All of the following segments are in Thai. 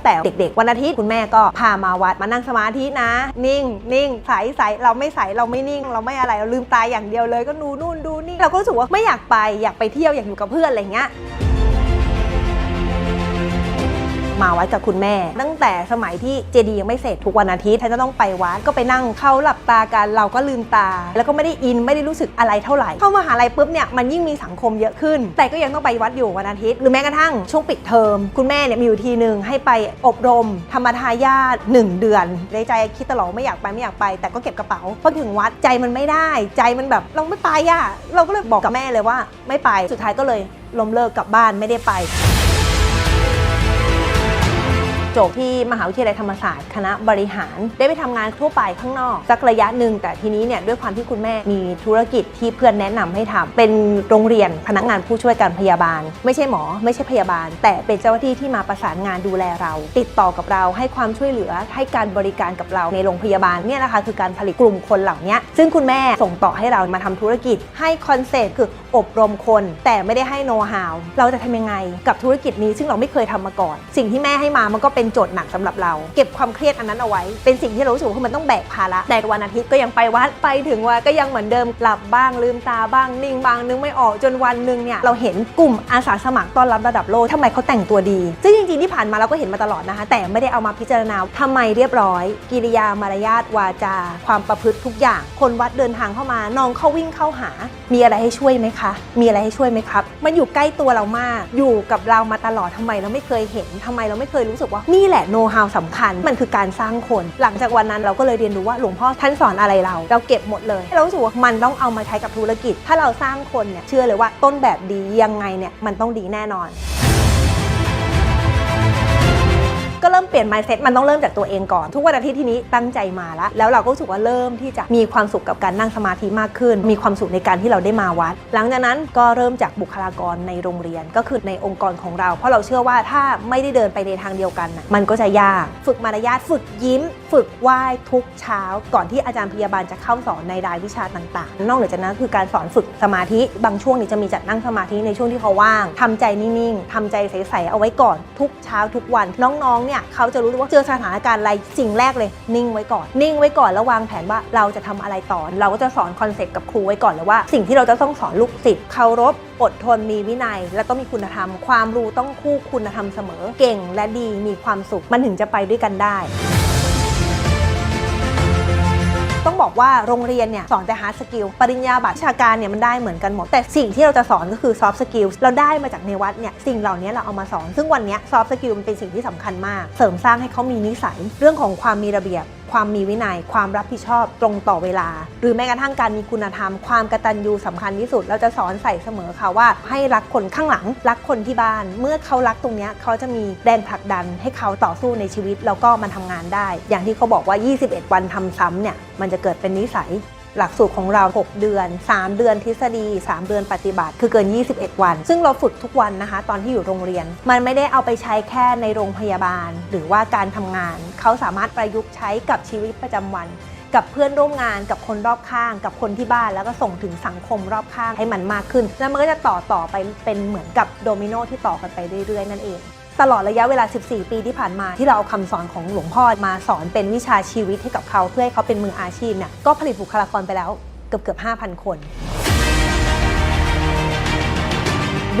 งแต่เด็กๆ วันอาทิตย์คุณแม่ก็พามาวัดมานั่งสมาธินะ นิ่งนิ่งใสใสเราไม่ใสเราไม่นิ่ง เราไม่อะไรเราลืมตายอย่างเดียวเลยก็ดูนู่นดูนี่เราก็รู้สึกว่าไม่อยากไปอยากไปเที่ยวอยากอยู่กับเพื่อนอะไรเงี้ย มาวัดกับคุณแม่ ตั้งแต่สมัยที่เจดียังไม่เสร็จทุกวันอาทิตย์ท่านจะต้องไปวัดก็ไปนั่งเข้าหลับตากันเราก็ลืมตา แล้วก็ไม่ได้อินไม่ได้รู้สึกอะไรเท่าไหร่ เข้ามาหาลัยปุ๊บเนี่ยมันยิ่งมีสังคมเยอะขึ้น แต่ก็ยังต้องไปวัดอยู่วันอาทิตย์ หรือแม้กระทั่งช่วงปิดเทอมคุณแม่เนี่ยมีอยู่ทีหนึ่งให้ไปอบรม ธรรมทายาทหนึ่งเดือนในใจคิดตลอดไม่อยากไปไม่อยากไป แต่ก็เก็บกระเป๋าพอถึงวัดใจมันไม่ได้ ใจมันแบบเราไม่ไปอะเราก็เลยบอกกับแม่เลยว่าไม่ไปสุดท้ายก็เลยล้มเลิกกลับบ้านไม่ได้ไป จบที่มหาวิทยาลัยธรรมศาสตร์ คณะบริหาร ได้ไปทำงานทั่วไปข้างนอก สักระยะหนึ่งแต่ทีนี้เนี่ยด้วยความที่คุณแม่มีธุรกิจที่เพื่อนแนะนำให้ทำเป็นโรงเรียนพนักงานผู้ช่วยการพยาบาล ไม่ใช่หมอ ไม่ใช่พยาบาล แต่เป็นเจ้าหน้าที่ที่มาประสานงานดูแลเรา ติดต่อกับเราให้ความช่วยเหลือให้การบริการกับเราในโรงพยาบาลเนี่ยนะคะคือการผลิตกลุ่มคนเหล่านี้ซึ่งคุณแม่ส่งต่อให้เรามาทำธุรกิจ ให้คอนเซ็ปต์คืออบรมคน แต่ไม่ได้ให้โน้ตฮาวเราจะทำยังไงกับธุรกิจนี้ซึ่งเราไม่เคยทำมาก่อน สิ่งที่แม่ให้มามันก็เป็นโจทย์หนักสำหรับเรา เก็บความเครียดอันนั้นเอาไว้ เป็นสิ่งที่เรารู้สึกว่ามันต้องแบกภาระแต่วันอาทิตย์ก็ยังไปวัดไปถึงวัดก็ยังเหมือนเดิมหลับบ้างลืมตาบ้างนิ่งบ้างนึกไม่ออกจนวันหนึ่งเนี่ยเราเห็นกลุ่มอาสาสมัครต้อนรับระดับโลกทำไมเขาแต่งตัวดี ซึ่งจริงๆที่ผ่านมาเราก็เห็นมาตลอดนะคะ แต่ไม่ได้เอามาพิจารณาทำไมเรียบร้อย กิริยามารยาทวาจา ความประพฤติทุกอย่าง คนวัดเดินทางเข้ามาน้องเขาวิ่งเข้าหา มีอะไรให้ช่วยไหมคะ มีอะไรให้ช่วยไหมครับ มันอยู่ใกล้ตัวเรามาก อยู่กับเรามาตลอดทำไมเราไม่เคยเห็นทำไมเราไม่เคยรู้สึกว่านี่แหละโน้ตฮาวสำคัญ มันคือการสร้างคน หลังจากวันนั้นเราก็เลยเรียนรู้ว่าหลวงพ่อท่านสอนอะไรเรา เราเก็บหมดเลย เรารู้สึกว่ามันต้องเอามาใช้กับธุรกิจ ถ้าเราสร้างคนเนี่ยเชื่อเลยว่าต้นแบบดียังไงเนี่ยมันต้องดีแน่นอน ริ่มเปลี่ยน mindset มันต้องเริ่มจากตัวเองก่อน ทุกวันอาทิตย์ที่นี้ตั้งใจมาแล้วแล้วเราก็รู้สึกว่าเริ่มที่จะมีความสุขกับการนั่งสมาธิมากขึ้น มีความสุขในการที่เราได้มาวัด หลังจากนั้นก็เริ่มจากบุคลากรในโรงเรียนก็คือในองค์กรของเรา เพราะเราเชื่อว่าถ้าไม่ได้เดินไปในทางเดียวกันน่ะมันก็จะยาก ฝึกมารยาทฝึกยิ้ม ฝึกไหว้ทุกเช้า ก่อนที่อาจารย์พยาบาลจะเข้าสอนในรายวิชาต่างๆ นอกเหนือจากนั้นคือการสอนฝึกสมาธิบางช่วงนี้จะมีจัดนั่งสมาธิในช่วงที่เขาว่างทำใจนิ่งๆทำใจใสๆเอาไว้ก่อนทุกเช้าทุกวันน้องๆเนี่ยเขาจะรู้ว่าเจอสถานการณ์อะไรสิ่งแรกเลย นิ่งไว้ก่อน นิ่งไว้ก่อนแล้ววางแผนว่าเราจะทำอะไรต่อ เราก็จะสอนคอนเซ็ปต์กับครูไว้ก่อนเลยว่า สิ่งที่เราจะต้องสอนลูกศิษย์เคารพอดทนมีวินัย และต้องมีคุณธรรม ความรู้ต้องคู่คุณธรรมเสมอ เก่งและดีมีความสุขมันถึงจะไปด้วยกันได้ ต้องบอกว่าโรงเรียนเนี่ยสอนแต่ hard skill ปริญญาบัตรวิชาการเนี่ยมันได้เหมือนกันหมด แต่สิ่งที่เราจะสอนก็คือ soft skill เราได้มาจากในวัดเนี่ยสิ่งเหล่านี้เราเอามาสอน ซึ่งวันนี้ soft skill มันเป็นสิ่งที่สำคัญมาก เสริมสร้างให้เขามีนิสัยเรื่องของความมีระเบียบ ความมีวินัย ความรับผิดชอบตรงต่อเวลา หรือแม้กระทั่งการมีคุณธรรม ความกตัญญูสำคัญที่สุด เราจะสอนใส่เสมอค่ะว่า ให้รักคนข้างหลัง รักคนที่บ้าน เมื่อเขารักตรงนี้เขาจะมีแรงผลักดันให้เขาต่อสู้ในชีวิตแล้วก็มันทำงานได้ อย่างที่เขาบอกว่า 21 วันทำซ้ำเนี่ยมันจะเกิดเป็นนิสัย หลักสูตรของเรา 6 เดือน 3 เดือนทฤษฎี 3 เดือนปฏิบัติ คือเกิน 21 วัน ซึ่งเราฝึกทุกวันนะคะ ตอนที่อยู่โรงเรียน มันไม่ได้เอาไปใช้แค่ในโรงพยาบาล หรือว่าการทำงาน เขาสามารถประยุกต์ใช้กับชีวิตประจำวัน กับเพื่อนร่วมงานกับคนรอบข้าง กับคนที่บ้านแล้วก็ส่งถึงสังคมรอบข้างให้มันมากขึ้น แล้วมันก็จะต่อต่อไปเป็นเหมือนกับโดมิโนที่ต่อกันไปเรื่อยๆ นั่นเอง ตลอดระยะเวลา 14 ปีที่ผ่านมาที่เราเอาคำสอนของหลวงพ่อมาสอนเป็นวิชาชีวิตให้กับเขา เพื่อให้เขาเป็นมืออาชีพเนี่ยก็ผลิตบุคลากรไปแล้วเกือบเกือบ5,000 คน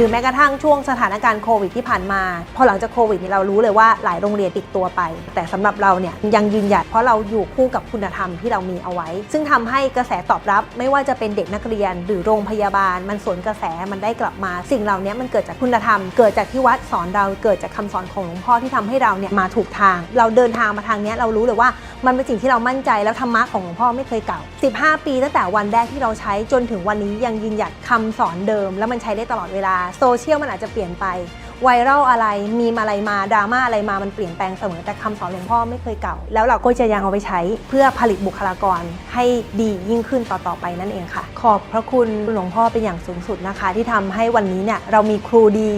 รือแม้กระทั่งช่วงสถานการณ์โควิดที่ผ่านมา พอหลังจากโควิดเนี่ยเรารู้เลยว่าหลายโรงเรียนปิดตัวไป แต่สำหรับเราเนี่ยยังยืนหยัดเพราะเราอยู่คู่กับคุณธรรมที่เรามีเอาไว้ ซึ่งทำให้กระแสตอบรับไม่ว่าจะเป็นเด็กนักเรียน หรือโรงพยาบาล มันสวนกระแสมันได้กลับมา สิ่งเหล่านี้มันเกิดจากคุณธรรม เกิดจากที่วัดสอนเราเกิดจากคำสอนของหลวงพ่อที่ทำให้เราเนี่ยมาถูกทาง เราเดินทางมาทางนี้เรารู้เลยว่า มันเป็นสิ่งที่เรามั่นใจแล้วธรรมะของหลวงพ่อไม่เคยเก่า 15 ปีตั้งแต่วันแรกที่เราใช้จนถึงวันนี้ยังยืนหยัดคำสอนเดิม แล้วมันใช้ได้ตลอดเวลาโซเชียลมันอาจจะเปลี่ยนไปไวรัลอะไรมีมอะไรมาดราม่าอะไรมามันเปลี่ยนแปลงเสมอแต่คำสอนหลวงพ่อไม่เคยเก่า แล้วเราก็จะยังเอาไปใช้เพื่อผลิตบุคลากรให้ดียิ่งขึ้นต่อๆไปนั่นเองค่ะ ขอบพระคุณหลวงพ่อเป็นอย่างสูงสุดนะคะ ที่ทำให้วันนี้เนี่ยเรามีครูดี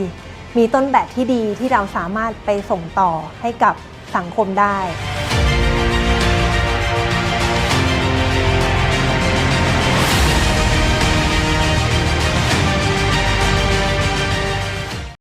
มีต้นแบบที่ดีที่เราสามารถไปส่งต่อให้กับสังคมได้